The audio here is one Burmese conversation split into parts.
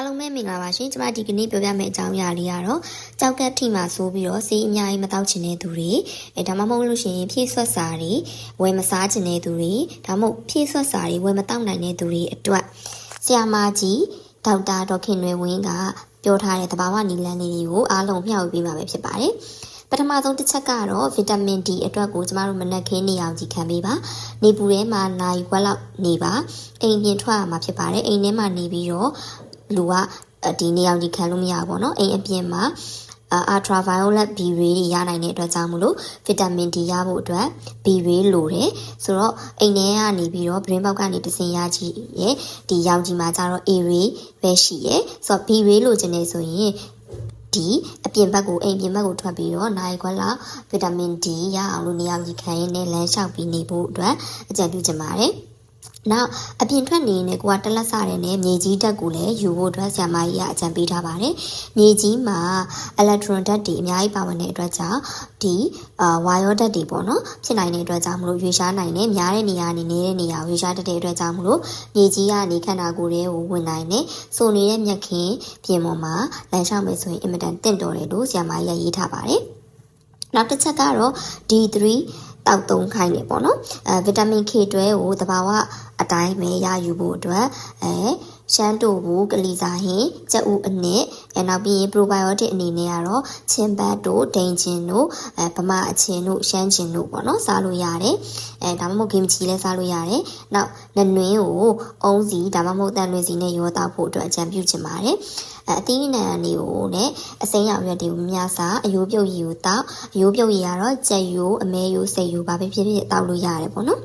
အားလုံးပဲမင်္ဂလာပါရှင်ကျမဒီကနေ့ပြောပြမယ့်အကြောင်းအရာလေးကတော့ကြောက်ကက်ထိမှဆိုးပြီးတော့စီးအများကြီးမတောက်ချင်တဲ့သူတွေအဲဒါမှမဟုတ်လို့ရှိရင်ဖြည့်ဆွတ်စာတွေဝယ်မစားချင်တဲ့သူတွေဒါမှမဟုတ်ဖြည့်ဆွတ်စာတွေဝယ်မတောက်နိုင်တဲ့သူတွေအတွက်ဆရာမကြီးဒေါက်တာဒေါက်ခင်ရွယ်ဝင်းကပြောထားတဲ့သဘာဝနီလန်းလေးတွေကိုအားလုံးမျှဝေပေးမှာပဲဖြစ်ပါတယ်ပထမဆုံးတစ်ချက်ကတော့ဗီတာမင် D အတွက်ကိုကျမတို့မနက်ခင်းနေအောင်ကြည့်ခံပေးပါနေပူထဲမှာနိုင်ခွက်လောက်နေပါအိမ်ပြင်ထွက်ရမှာဖြစ်ပါတယ်အိမ်ထဲမှာနေပြီးတော့ လူကဒီနေအောင်ကြီးခံလို့မရဘူးပေါ့နော်အိမ်အပြင်မှာအာ ultraviolet B ray တွေရနိုင်တဲ့အတွက်ကြောင့်မလို့ဗီတာမင် D ရဖို့အတွက် B ray လိုတယ်ဆိုတော့အိမ်ထဲကနေပြီးတော့ brain box ကနေတစင်ရကြည့်ရဲ့ဒီရောင်ကြီးမှာကျတော့ A ray ပဲရှိရဲ့ဆိုတော့ B ray လိုချင်နေဆိုရင်ဒီအပြင်ဘက်ကိုအိမ်ပြင်ဘက်ကိုထွက်ပြီးတော့နိုင်ခွက်လောက်ဗီတာမင် D ရအောင်လို့နေရာကြီးခံရင်းနဲ့လမ်းလျှောက်ပြီးနေဖို့အတွက်အကြံပြုချင်ပါတယ် နောက်အပြင်ထွက်နေနေကိုကတလက်စတယ်နဲ့မြေကြီးဓာတ်ကိုလည်းယူဖို့အတွက်ဆရာမကြီးကအကြံပေးထားပါတယ်။မြေကြီးမှာအီလက်ထရွန်ဓာတ်တွေအများကြီးပါဝင်တဲ့အတွက်ကြောင့်ဒီအာဝါယောဓာတ်တွေပေါ့နော်ဖြစ်နိုင်တဲ့အတွက်ကြောင့်မလို့ရွေရှားနိုင်တယ်များတဲ့နေရာနေနေတဲ့နေရာကိုရွေရှားတတ်တဲ့အတွက်ကြောင့်မလို့မြေကြီးကနေခန္ဓာကိုယ်ရဲ့ကိုဝင်နိုင်တယ်။ဆိုနေတဲ့မြက်ခင်ပြင်ပေါ်မှာလမ်းလျှောက်မယ်ဆိုရင်အင်မတန်တင့်တော်တယ်လို့ဆရာမကြီးကရေးထားပါတယ်။နောက်တစ်ချက်ကတော့ D3 တောက်သုံးခိုင်းနေပေါ့နော်အဲဗီတာမင် K တွဲကိုတဘာဝအတိုင်းပဲရယူဖို့အတွက်အဲ ရှမ်းတိုဘူးကလီစာဟင်းကြက်ဥအနစ်အဲနောက်ပြီးရင် probiotic အနေနဲ့ကတော့ချင်းဘတ်တို့ဒိန်ချင်းတို့အဲဗမာအချင်းတို့ရှမ်းချင်းတို့ပေါ့နော်စားလို့ရတယ်အဲဒါမှမဟုတ်ဂင်မချီလည်းစားလို့ရတယ်နောက်နနွင်းကိုအုံးစီဒါမှမဟုတ်တန်လွင်စီနဲ့ရောတောက်ဖို့အတွက်အကြံပြုချင်ပါတယ်အသီးနှံတွေကိုနဲ့အစိမ်းရောင်ရွက်တွေကိုများစားအယိုးပြုတ်ရည်ကိုတောက်အယိုးပြုတ်ရည်ကတော့ကြက်ရိုးအမဲရိုးစိတ်ရိုးဘာပဲဖြစ်ဖြစ်တောက်လို့ရတယ်ပေါ့နော်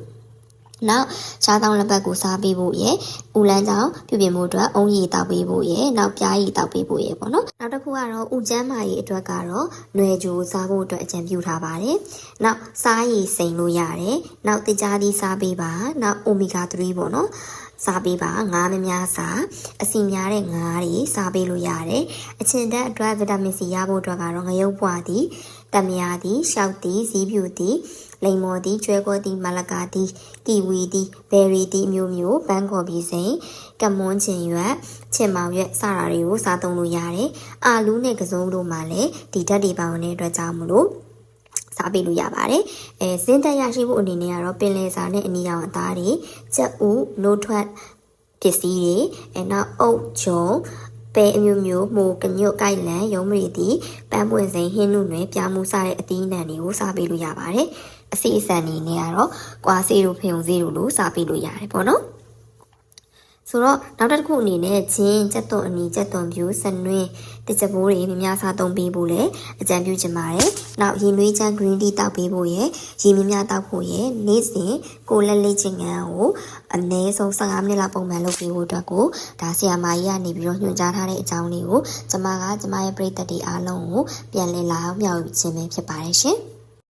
နောက်ခြားတောင်းလက်ပတ်ကိုစားပေးဖို့ရယ်ဥလန်းချောင်းပြုပြင်မှုအတွက်အုံရည်တောက်ပေးဖို့ရယ်နောက်ပြားရည်တောက်ပေးဖို့ရယ်ပေါ့နော်နောက်တစ်ခုကတော့ဥကျမ်းမာရည်အတွက်ကတော့ຫນွေကြိုစားဖို့အတွက်အကြံပြုထားပါတယ်နောက်စားရည်စိန်လို့ရတယ်နောက်တကြားသီးစားပေးပါနောက်အိုမီဂါ3ပေါ့နော် စားပေးပါငါးမများစားအစီများတဲ့ငါးတွေစားပေးလို့ရတယ်အချင်တက်အတွက်ဗီတာမင်စီရဖို့အတွက်ကတော့ငရုတ်ပွားသည်တမယာသည်ရှောက်သည်ဇီးဖြူသည်လိမ္မော်သည်ကျွဲကောသည်မလကာသည်ကီဝီသည်ဘယ်ရီသည်မျိုးမျိုးပန်းကော်ပြီးစိန်ကမွန်းချင်ရွက်ချင်မောင်ရွက်စတာတွေကိုစားသုံးလို့ရတယ်အာလူးနဲ့ကစုံတို့မှလည်းဒီဓာတ်တွေပါဝင်တဲ့အတွက်ကြောင့်မလို့ စားပေးလို့ရပါတယ်။အဲစင်းတက်ရရှိဖို့အနေနဲ့ကတော့ပင်လယ်စာနဲ့အနီရောင်အသားတွေကြက်ဥနိုးထွက်ပစ္စည်းတွေအဲနောက်အုတ်ဂျုံပဲအမျိုးမျိုးမိုးကညွတ်ကိုက်လန်ရုံးမရီတီပန်းပွင့်စိန်ဟင်းနုနယ်ပြားမှုစတဲ့အသီးအနှံတွေကိုစားပေးလို့ရပါတယ်။အစီအစံနေနဲ့ကတော့ကွာစီတို့ဖယုံစီတို့လို့စားပေးလို့ရတယ်ပေါ့နော်။ ဆိုတော့နောက်တစ်ခုအနေနဲ့ဂျင်းကြက်သွန်အနီကြက်သွန်ပြူစနွင်းတကြပိုးတွေများများစားသုံးပေးဖို့လည်းအကြံပြုချင်ပါတယ်။နောက်ရေနွေးချမ်း green tea တောက်ပေးဖို့ရယ်ရေများများတောက်ဖို့ရယ်နေ့စဉ်ကိုလက်လေးချင်းငန်းကိုအနည်းဆုံး15မိနစ်လောက်ပုံမှန်လုပ်ပေးဖို့အတွက်ကိုဒါဆီယာမာကြီးကနေပြီးတော့ညွှန်ကြားထားတဲ့အကြောင်းလေးကိုကျမကကျမရဲ့ပရိသတ်တွေအားလုံးကိုပြန်လည်လာအောင်မျှဝေခြင်းပဲဖြစ်ပါတယ်ရှင်။